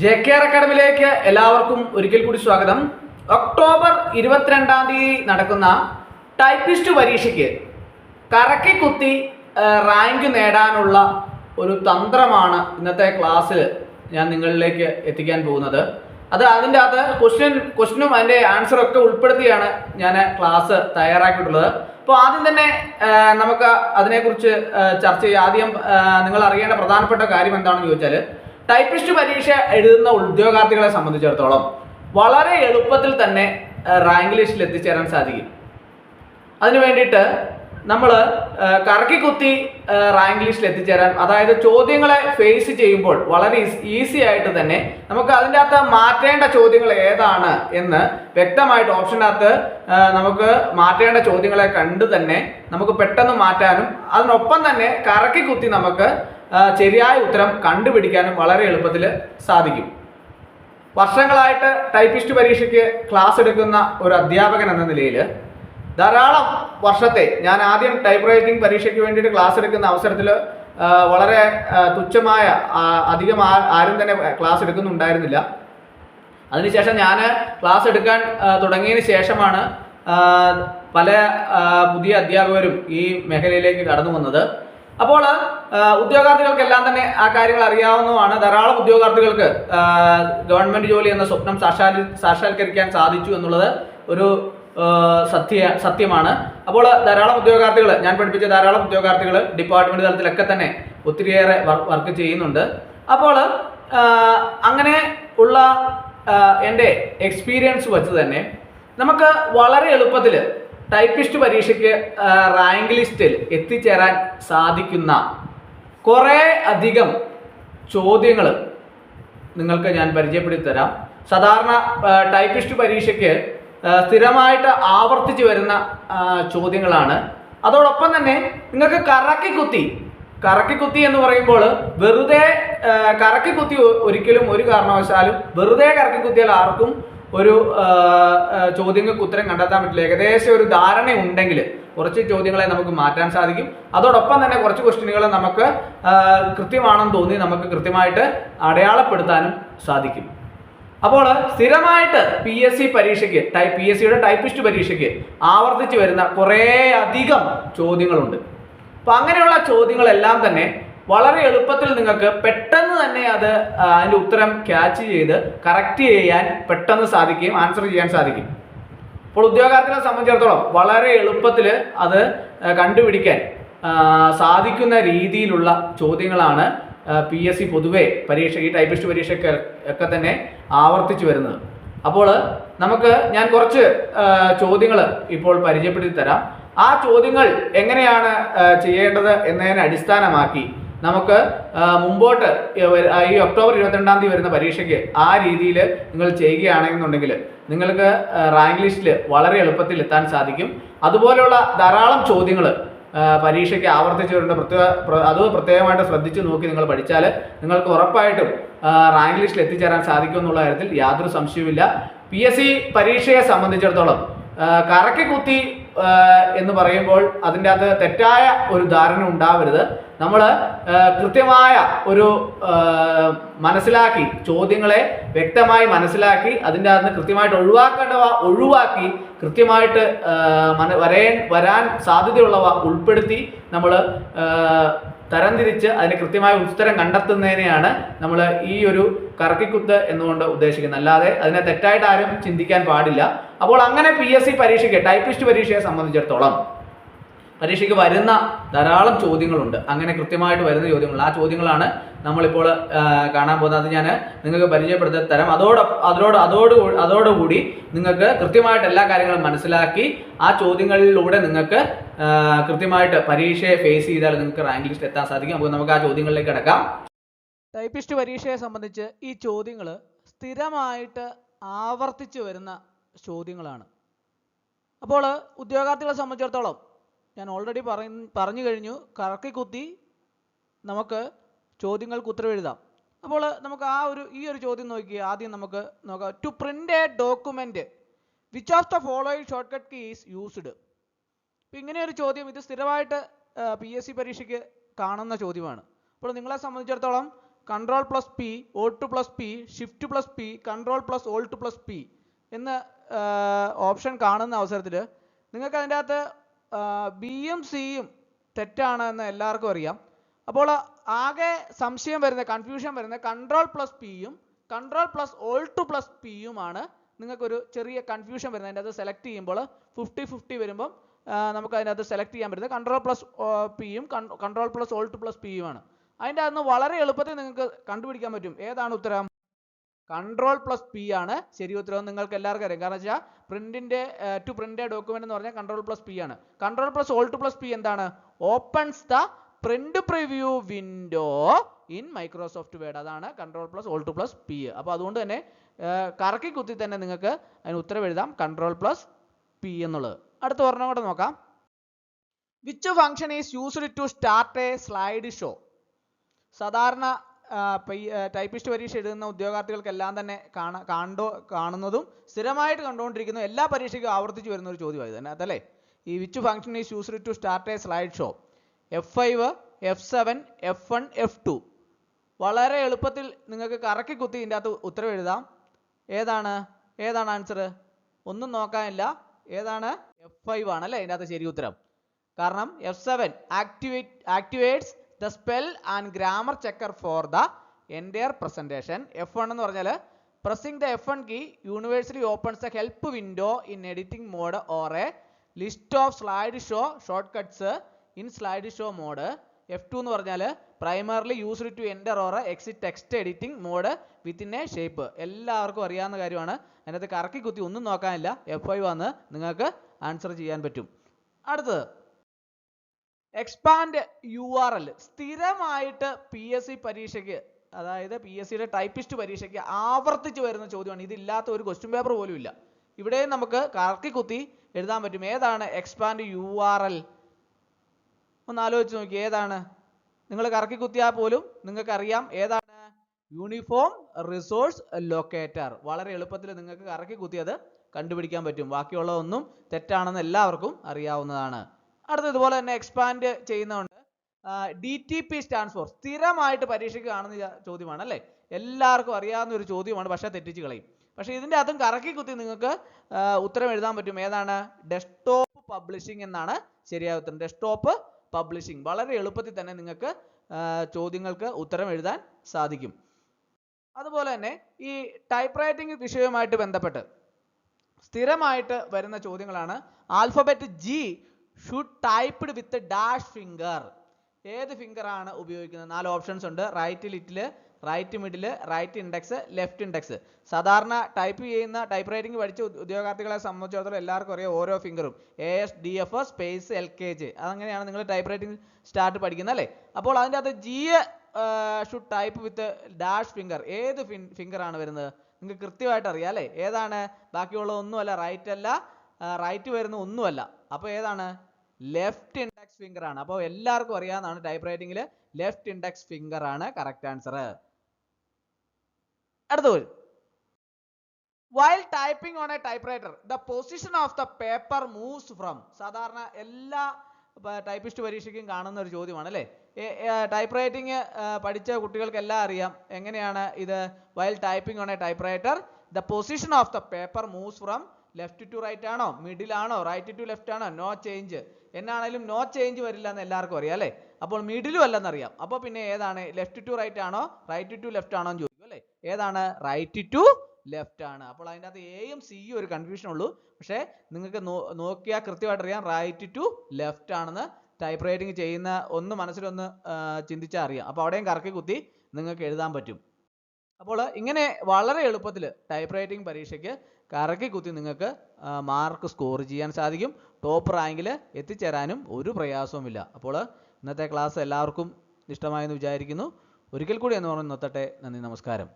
J K R അക്കാഡമിയിലേക്ക് എല്ലാവർക്കും ഒരിക്കൽ കൂടി സ്വാഗതം. ഒക്ടോബർ ഇരുപത്തിരണ്ടാം തീയതി നടക്കുന്ന ടൈപ്പിസ്റ്റ് പരീക്ഷയ്ക്ക് കറക്കി കുത്തി റാങ്ക് നേടാനുള്ള ഒരു തന്ത്രമാണ് ഇന്നത്തെ ക്ലാസ്സിൽ ഞാൻ നിങ്ങളിലേക്ക് എത്തിക്കാൻ പോകുന്നത്. അത് അതിന്റെ അകത്ത് ക്വസ്റ്റ്യൻ ക്വസ്റ്റ്യനും അതിന്റെ ആൻസറും ഒക്കെ ഉൾപ്പെടുത്തിയാണ് ഞാൻ ക്ലാസ് തയ്യാറാക്കിയിട്ടുള്ളത്. അപ്പോൾ ആദ്യം തന്നെ നമുക്ക് അതിനെക്കുറിച്ച് ചർച്ച ചെയ്യാം. ആദ്യം നിങ്ങൾ അറിയേണ്ട പ്രധാനപ്പെട്ട കാര്യം എന്താണെന്ന് ചോദിച്ചാൽ ടൈപ്പിസ്റ്റ് പരീക്ഷ എഴുതുന്ന ഉദ്യോഗാർത്ഥികളെ സംബന്ധിച്ചിടത്തോളം വളരെ എളുപ്പത്തിൽ തന്നെ റാങ്ക് ലിസ്റ്റിൽ എത്തിച്ചേരാൻ സാധിക്കും. അതിനു വേണ്ടിയിട്ട് നമ്മൾ കറക്കി കുത്തി റാങ്ക് ലിസ്റ്റിൽ എത്തിച്ചേരാൻ അതായത് ചോദ്യങ്ങളെ ഫേസ് ചെയ്യുമ്പോൾ വളരെ ഈസി ആയിട്ട് തന്നെ നമുക്ക് അതിന്റെ അകത്ത് മാറ്റേണ്ട ചോദ്യങ്ങൾ ഏതാണ് എന്ന് വ്യക്തമായിട്ട് ഓപ്ഷനകത്ത് നമുക്ക് മാറ്റേണ്ട ചോദ്യങ്ങളെ കണ്ട് തന്നെ നമുക്ക് പെട്ടെന്ന് മാറ്റാനും അതിനൊപ്പം തന്നെ കറക്കി കുത്തി നമുക്ക് ശരിയായ ഉത്തരം കണ്ടുപിടിക്കാനും വളരെ എളുപ്പത്തിൽ സാധിക്കും. വർഷങ്ങളായിട്ട് ടൈപ്പിസ്റ്റ് പരീക്ഷയ്ക്ക് ക്ലാസ് എടുക്കുന്ന ഒരു അധ്യാപകൻ എന്ന നിലയിൽ ധാരാളം വർഷത്തെ ഞാൻ ആദ്യം ടൈപ്പ് റൈറ്റിംഗ് പരീക്ഷയ്ക്ക് വേണ്ടിയിട്ട് ക്ലാസ് എടുക്കുന്ന അവസരത്തിൽ വളരെ തുച്ഛമായ അധികം ആരും തന്നെ ക്ലാസ് എടുക്കുന്നുണ്ടായിരുന്നില്ല. അതിനുശേഷം ഞാൻ ക്ലാസ് എടുക്കാൻ തുടങ്ങിയതിന് ശേഷമാണ് പല പുതിയ അധ്യാപകരും ഈ മേഖലയിലേക്ക് കടന്നു വന്നത്. അപ്പോൾ ഉദ്യോഗാർത്ഥികൾക്കെല്ലാം തന്നെ ആ കാര്യങ്ങൾ അറിയാവുന്നതാണ്. ധാരാളം ഉദ്യോഗാർത്ഥികൾക്ക് ഗവൺമെന്റ് ജോലി എന്ന സ്വപ്നം സാക്ഷാൽ സാക്ഷാത്കരിക്കാൻ സാധിച്ചു എന്നുള്ളത് ഒരു സത്യ സത്യമാണ്. അപ്പോൾ ധാരാളം ഉദ്യോഗാർത്ഥികൾ ഞാൻ പഠിപ്പിച്ച ധാരാളം ഉദ്യോഗാർത്ഥികൾ ഡിപ്പാർട്ട്മെന്റ് തലത്തിലൊക്കെ തന്നെ ഒത്തിരിയേറെ വർക്ക് ചെയ്യുന്നുണ്ട്. അപ്പോൾ അങ്ങനെ ഉള്ള എന്റെ എക്സ്പീരിയൻസ് വെച്ച് തന്നെ നമുക്ക് വളരെ എളുപ്പത്തിൽ ടൈപ്പിസ്റ്റ് പരീക്ഷയ്ക്ക് റാങ്ക് ലിസ്റ്റിൽ എത്തിച്ചേരാൻ സാധിക്കുന്ന കുറേ അധികം ചോദ്യങ്ങൾ നിങ്ങൾക്ക് ഞാൻ പരിചയപ്പെടുത്തി തരാം സാധാരണ ടൈപ്പിസ്റ്റ് പരീക്ഷയ്ക്ക് സ്ഥിരമായിട്ട് ആവർത്തിച്ച് വരുന്ന ചോദ്യങ്ങളാണ്. അതോടൊപ്പം തന്നെ നിങ്ങൾക്ക് കറക്കി കുത്തി കറക്കി കുത്തി എന്ന് പറയുമ്പോൾ വെറുതെ കറക്കി കുത്തി ഒരിക്കലും ഒരു കാരണവശാലും വെറുതെ കറക്കി കുത്തിയാൽ ആർക്കും ഒരു ചോദ്യങ്ങൾക്ക് ഉത്തരം കണ്ടെത്താൻ പറ്റില്ല. ഏകദേശം ഒരു ധാരണ ഉണ്ടെങ്കിൽ കുറച്ച് ചോദ്യങ്ങളെ നമുക്ക് മാറ്റാൻ സാധിക്കും. അതോടൊപ്പം തന്നെ കുറച്ച് ക്വസ്റ്റ്യനുകൾ നമുക്ക് കൃത്യമാണെന്ന് തോന്നി നമുക്ക് കൃത്യമായിട്ട് അടയാളപ്പെടുത്താനും സാധിക്കും. അപ്പോൾ സ്ഥിരമായിട്ട് പി എസ് സി പരീക്ഷയ്ക്ക് ടൈപ്പ് പി എസ് സിയുടെ ടൈപ്പിസ്റ്റ് പരീക്ഷയ്ക്ക് ആവർത്തിച്ച് വരുന്ന കുറേ അധികം ചോദ്യങ്ങളുണ്ട്. അപ്പം അങ്ങനെയുള്ള ചോദ്യങ്ങളെല്ലാം തന്നെ വളരെ എളുപ്പത്തിൽ നിങ്ങൾക്ക് പെട്ടെന്ന് തന്നെ അത് അതിന്റെ ഉത്തരം ക്യാച്ച് ചെയ്ത് കറക്റ്റ് ചെയ്യാൻ പെട്ടെന്ന് സാധിക്കുകയും ആൻസർ ചെയ്യാൻ സാധിക്കും. അപ്പോൾ ഉദ്യോഗാർത്ഥികളെ സംബന്ധിച്ചിടത്തോളം വളരെ എളുപ്പത്തിൽ അത് കണ്ടുപിടിക്കാൻ സാധിക്കുന്ന രീതിയിലുള്ള ചോദ്യങ്ങളാണ് പി എസ് സി പൊതുവെ പരീക്ഷ ഈ ടൈപ്പിസ്റ്റ് പരീക്ഷയ്ക്ക് ഒക്കെ തന്നെ ആവർത്തിച്ചു വരുന്നത്. അപ്പോൾ നമുക്ക് ഞാൻ കുറച്ച് ചോദ്യങ്ങൾ ഇപ്പോൾ പരിചയപ്പെടുത്തി തരാം. ആ ചോദ്യങ്ങൾ എങ്ങനെയാണ് ചെയ്യേണ്ടത് എന്നതിനെ അടിസ്ഥാനമാക്കി നമുക്ക് മുമ്പോട്ട് ഈ ഒക്ടോബർ ഇരുപത്തിരണ്ടാം തീയതി വരുന്ന പരീക്ഷയ്ക്ക് ആ രീതിയിൽ നിങ്ങൾ ചെയ്യുകയാണെന്നുണ്ടെങ്കിൽ നിങ്ങൾക്ക് റാങ്ക് ലിസ്റ്റിൽ വളരെ എളുപ്പത്തിൽ എത്താൻ സാധിക്കും. അതുപോലെയുള്ള ധാരാളം ചോദ്യങ്ങൾ പരീക്ഷയ്ക്ക് ആവർത്തിച്ച് വരേണ്ട പ്രത്യേക പ്ര- അത് പ്രത്യേകമായിട്ട് ശ്രദ്ധിച്ചു നോക്കി നിങ്ങൾ പഠിച്ചാൽ നിങ്ങൾക്ക് ഉറപ്പായിട്ടും റാങ്ക് ലിസ്റ്റിൽ എത്തിച്ചേരാൻ സാധിക്കും എന്നുള്ള കാര്യത്തിൽ യാതൊരു സംശയവുമില്ല. പി എസ് സി പരീക്ഷയെ സംബന്ധിച്ചിടത്തോളം കറക്കി കുത്തി എന്ന് പറയുമ്പോൾ അതിന്റെ അകത്ത് തെറ്റായ ഒരു ധാരണ ഉണ്ടാവരുത്. നമ്മൾ കൃത്യമായ ഒരു മനസ്സിലാക്കി ചോദ്യങ്ങളെ വ്യക്തമായി മനസ്സിലാക്കി അതിന്റെ അകത്ത് കൃത്യമായിട്ട് ഒഴിവാക്കേണ്ടവ ഒഴിവാക്കി കൃത്യമായിട്ട് മന വരേൻ വരാൻ സാധ്യതയുള്ളവ ഉൾപ്പെടുത്തി നമ്മൾ തരംതിരിച്ച് അതിന് കൃത്യമായ ഉത്തരം കണ്ടെത്തുന്നതിനെയാണ് നമ്മൾ ഈ ഒരു കറക്കിക്കുത്ത് എന്നുകൊണ്ട് ഉദ്ദേശിക്കുന്നത്. അല്ലാതെ അതിനെ തെറ്റായിട്ട് ആരും ചിന്തിക്കാൻ പാടില്ല. അപ്പോൾ അങ്ങനെ പി എസ് സി പരീക്ഷയ്ക്ക് ടൈപ്പിസ്റ്റ് പരീക്ഷയെ സംബന്ധിച്ചിടത്തോളം പരീക്ഷയ്ക്ക് വരുന്ന ധാരാളം ചോദ്യങ്ങളുണ്ട്. അങ്ങനെ കൃത്യമായിട്ട് വരുന്ന ചോദ്യങ്ങൾ. ആ ചോദ്യങ്ങളാണ് നമ്മളിപ്പോൾ കാണാൻ പോകുന്നത്. അത് ഞാൻ നിങ്ങൾക്ക് പരിചയപ്പെടുത്തി തരാം. അതോട് അതിനോട് അതോട് അതോടുകൂടി നിങ്ങൾക്ക് കൃത്യമായിട്ട് എല്ലാ കാര്യങ്ങളും മനസ്സിലാക്കി ആ ചോദ്യങ്ങളിലൂടെ നിങ്ങൾക്ക് കൃത്യമായിട്ട് പരീക്ഷയെ ഫേസ് ചെയ്താൽ നിങ്ങൾക്ക് റാങ്ക് ലിസ്റ്റ് എത്താൻ സാധിക്കും. അപ്പോൾ നമുക്ക് ആ ചോദ്യങ്ങളിലേക്ക് കിടക്കാം. ടൈപ്പിസ്റ്റ് പരീക്ഷയെ സംബന്ധിച്ച് ഈ ചോദ്യങ്ങൾ സ്ഥിരമായിട്ട് ആവർത്തിച്ചു വരുന്ന ചോദ്യങ്ങളാണ്. അപ്പോൾ ഉദ്യോഗാർത്ഥികളെ സംബന്ധിച്ചിടത്തോളം ഞാൻ ഓൾറെഡി പറഞ്ഞു കഴിഞ്ഞു. കറക്കി കുത്തി നമുക്ക് ചോദ്യങ്ങൾക്ക് ഉത്തരം എഴുതാം. അപ്പോൾ നമുക്ക് ആ ഒരു ഈ ഒരു ചോദ്യം നോക്കി ആദ്യം നമുക്ക് നോക്കാം. To print a document which of the following shortcut key is used ഇപ്പം ഇങ്ങനെ ഒരു ചോദ്യം ഇത് സ്ഥിരമായിട്ട് പി എസ് സി പരീക്ഷയ്ക്ക് കാണുന്ന ചോദ്യമാണ്. അപ്പോൾ നിങ്ങളെ സംബന്ധിച്ചിടത്തോളം control plus P alt plus P shift plus P control plus alt plus P എന്ന ഓപ്ഷൻ കാണുന്ന അവസരത്തിൽ നിങ്ങൾക്ക് അതിന്റെ അകത്ത് ബിയും സിയും തെറ്റാണ് എന്ന് എല്ലാവർക്കും അറിയാം. അപ്പോൾ ആകെ സംശയം വരുന്ന കൺഫ്യൂഷൻ വരുന്ന കൺട്രോൾ പ്ലസ് പിയും കൺട്രോൾ പ്ലസ് ഓൾട്ട് പ്ലസ് പിയുമാണ് നിങ്ങൾക്കൊരു ചെറിയ കൺഫ്യൂഷൻ വരുന്നത്. അതിന്റെ അത് സെലക്ട് ചെയ്യുമ്പോൾ ഫിഫ്റ്റി ഫിഫ്റ്റി വരുമ്പം നമുക്ക് അതിനകത്ത് സെലക്ട് ചെയ്യാൻ പറ്റുന്നത് കൺട്രോൾ പ്ലസ് പിയും കൺട്രോൾ പ്ലസ് ഓൾട്ട് പ്ലസ് പിയുമാണ് അതിന്റെ അകത്ത് വളരെ എളുപ്പത്തിൽ നിങ്ങൾക്ക് കണ്ടുപിടിക്കാൻ പറ്റും. ഏതാണ് ഉത്തരം? കൺട്രോൾ പ്ലസ് പി ആണ് ശരി ഉത്തരം എന്ന് നിങ്ങൾക്ക് എല്ലാവർക്കും അറിയാം. കാരണം വെച്ചാൽ പ്രിന്റിന്റെ ടു പ്രിന്റ് ഡോക്യുമെന്റ് എന്ന് പറഞ്ഞാൽ കൺട്രോൾ പ്ലസ് പി ആണ്. Control plus alt plus P എന്താണ്? Opens the print preview window in Microsoft Word അതാണ് control plus alt plus P അപ്പോൾ അതുകൊണ്ട് തന്നെ കറക്കി കുത്തി തന്നെ നിങ്ങൾക്ക് അതിന് ഉത്തരം എഴുതാം കൺട്രോൾ പ്ലസ് പി എന്നുള്ളത്. അടുത്ത ഒരെണ്ണം കൂടെ നോക്കാം. Which function is used to start a slide show സാധാരണ ടൈപ്പിസ്റ്റ് പരീക്ഷ എഴുതുന്ന ഉദ്യോഗാർത്ഥികൾക്കെല്ലാം തന്നെ കാണ കാണുന്നതും സ്ഥിരമായിട്ട് കണ്ടുകൊണ്ടിരിക്കുന്ന എല്ലാ പരീക്ഷയ്ക്കും ആവർത്തിച്ച് വരുന്ന ഒരു ചോദ്യമായി തന്നെ അതല്ലേ ഈ which function is used to start a slide show F five F seven F one F two വളരെ എളുപ്പത്തിൽ നിങ്ങൾക്ക് കറക്കി കുത്തി ഇതിന്റെ അകത്ത് ഉത്തരം എഴുതാം. ഏതാണ്? ഏതാണ് ആൻസർ ഒന്നും നോക്കാനില്ല. ഏതാണ്? എഫ് ഫൈവ് ആണ് അല്ലേ ഇതിന്റെ അകത്ത് ശരി ഉത്തരം. കാരണം F seven activate activates the spell and grammar checker for the entire presentation F one എന്ന് പറഞ്ഞാൽ pressing the F one key universally opens a help window in editing mode or a list of slide show shortcuts in slide show mode. F two എന്ന് പറഞ്ഞാൽ primarily used to enter or exit text editing mode within a shape. എല്ലാവർക്കും അറിയാവുന്ന കാര്യമാണ്. അതിനകത്ത് കറക്കി കുത്തി ഒന്നും നോക്കാനില്ല. F five വന്ന് നിങ്ങൾക്ക് ആൻസർ ചെയ്യാൻ പറ്റും. അടുത്തത് എക്സ്പാൻഡ് യു ആർ എൽ സ്ഥിരമായിട്ട് പി എസ് സി പരീക്ഷയ്ക്ക് അതായത് പി എസ് സിയുടെ ടൈപ്പിസ്റ്റ് പരീക്ഷയ്ക്ക് ആവർത്തിച്ച് വരുന്ന ചോദ്യമാണ്. ഇതില്ലാത്ത ഒരു ക്വസ്റ്റ്യൻ പേപ്പർ പോലും ഇല്ല. ഇവിടെയും നമുക്ക് കറക്കി കുത്തി എഴുതാൻ പറ്റും. ഏതാണ് എക്സ്പാൻഡ് യു ആർ എൽ ഒന്ന് ആലോചിച്ച് നോക്കി ഏതാണ്? നിങ്ങൾ കറക്കി കുത്തിയാൽ പോലും നിങ്ങൾക്ക് അറിയാം ഏതാണ് യൂണിഫോം റിസോഴ്സ് ലൊക്കേറ്റർ വളരെ എളുപ്പത്തിൽ നിങ്ങൾക്ക് കറക്കി കുത്തിയത് കണ്ടുപിടിക്കാൻ പറ്റും. ബാക്കിയുള്ളതൊന്നും തെറ്റാണെന്ന് എല്ലാവർക്കും അറിയാവുന്നതാണ്. അടുത്ത ഇതുപോലെ തന്നെ എക്സ്പാൻഡ് ചെയ്യുന്നതുകൊണ്ട് D T P stands for സ്ഥിരമായിട്ട് പരീക്ഷയ്ക്ക് കാണുന്ന ചോദ്യമാണ് അല്ലേ? എല്ലാവർക്കും അറിയാവുന്ന ഒരു ചോദ്യമാണ് പക്ഷേ തെറ്റിച്ച് കളയും. പക്ഷേ ഇതിന്റെ അതും കറക്കി കുത്തി നിങ്ങൾക്ക് ഉത്തരം എഴുതാൻ പറ്റും. ഏതാണ്? ഡെസ്ക്ടോപ്പ് പബ്ലിഷിംഗ് എന്നാണ് ശരിയായ ഉത്തരം. ഡെസ്ക്ടോപ്പ് പബ്ലിഷിംഗ് വളരെ എളുപ്പത്തിൽ തന്നെ നിങ്ങൾക്ക് ചോദ്യങ്ങൾക്ക് ഉത്തരം എഴുതാൻ സാധിക്കും. അതുപോലെ തന്നെ ഈ ടൈപ്പ് റൈറ്റിംഗ് വിഷയവുമായിട്ട് ബന്ധപ്പെട്ട് സ്ഥിരമായിട്ട് വരുന്ന ചോദ്യങ്ങളാണ്. Alphabet G should typed with dash finger ഏത് ഫിംഗറാണ് ഉപയോഗിക്കുന്നത്? നാല് ഓപ്ഷൻസ് ഉണ്ട്. Right little right middle right index left index സാധാരണ ടൈപ്പ് ചെയ്യുന്ന ടൈപ്പ് റൈറ്റിംഗ് പഠിച്ച ഉദ്യോഗാർത്ഥികളെ സംബന്ധിച്ചിടത്തോളം എല്ലാവർക്കും അറിയാം ഓരോ ഫിംഗറും A S D F space L K J അതങ്ങനെയാണ് നിങ്ങൾ ടൈപ്പ് റൈറ്റിംഗ് സ്റ്റാർട്ട് പഠിക്കുന്നത് അല്ലേ? അപ്പോൾ അതിന്റെ അകത്ത് G should type with dash finger ഏത് ഫിംഗറാണ് വരുന്നത്? നിങ്ങൾക്ക് കൃത്യമായിട്ട് അറിയാം അല്ലേ? ഏതാണ്? ബാക്കിയുള്ള ഒന്നുമല്ല റൈറ്റ് അല്ല റൈറ്റ് വരുന്ന ഒന്നുമല്ല. അപ്പോൾ ഏതാണ്? ലെഫ്റ്റ് ഇൻഡെക്സ് ഫിംഗർ ആണ്. അപ്പോൾ എല്ലാവർക്കും അറിയാവുന്നതാണ് ടൈപ്പ് റൈറ്റിംഗിൽ ലെഫ്റ്റ് ഇൻഡെക്സ് ഫിംഗർ ആണ് കറക്റ്റ് ആൻസർ അടുത്ത while typing on a typewriter the position of the paper moves from സാധാരണ എല്ലാ ടൈപ്പിസ്റ്റ് പരീക്ഷയ്ക്കും കാണുന്ന ഒരു ചോദ്യമാണ് അല്ലേ? ടൈപ്പ് റൈറ്റിംഗ് പഠിച്ച കുട്ടികൾക്കെല്ലാം അറിയാം. എങ്ങനെയാണ് ഇത്? While typing on a typewriter the position of the paper moves from left to right ആണോ? മിഡിൽ ആണോ? റൈറ്റ് ടു ലെഫ്റ്റ് ആണോ? നോ ചേഞ്ച് എന്നാണേലും നോ ചേഞ്ച് വരില്ല എന്ന് എല്ലാവർക്കും അറിയാം അല്ലേ? അപ്പോൾ മിഡിലും അല്ലെന്നറിയാം അപ്പോൾ പിന്നെ ഏതാണ്? ലെഫ്റ്റ് ടു റൈറ്റ് ആണോ? റൈറ്റ് ടു ലെഫ്റ്റ് ആണോ എന്ന് ചോദിക്കും അല്ലേ? ഏതാണ്? റൈറ്റ് ടു ലെഫ്റ്റ് ആണ്. അപ്പോൾ അതിന്റെ അകത്ത് എയും സിയും ഒരു കൺഫ്യൂഷൻ ഉള്ളൂ. പക്ഷേ നിങ്ങൾക്ക് നോക്കിയാൽ കൃത്യമായിട്ട് അറിയാം റൈറ്റ് ടു ലെഫ്റ്റ് ആണെന്ന് ടൈപ്പ് റൈറ്റിംഗ് ചെയ്യുന്ന ഒന്ന് മനസ്സിലൊന്ന് ചിന്തിച്ചാൽ അറിയാം. അപ്പോൾ അവിടെയും കറക്കി കുത്തി നിങ്ങൾക്ക് എഴുതാൻ പറ്റും. അപ്പോൾ ഇങ്ങനെ വളരെ എളുപ്പത്തിൽ ടൈപ്പ് റൈറ്റിംഗ് പരീക്ഷയ്ക്ക് കറക്കി കുത്തി നിങ്ങൾക്ക് മാർക്ക് സ്കോർ ചെയ്യാൻ സാധിക്കും. ടോപ്പ് റാങ്കിൽ എത്തിച്ചേരാനും ഒരു പ്രയാസവുമില്ല. അപ്പോൾ ഇന്നത്തെ ക്ലാസ് എല്ലാവർക്കും ഇഷ്ടമായെന്ന് വിചാരിക്കുന്നു. ഒരിക്കൽ കൂടി എന്ന് പറഞ്ഞ് നിർത്തട്ടെ. നന്ദി നമസ്കാരം.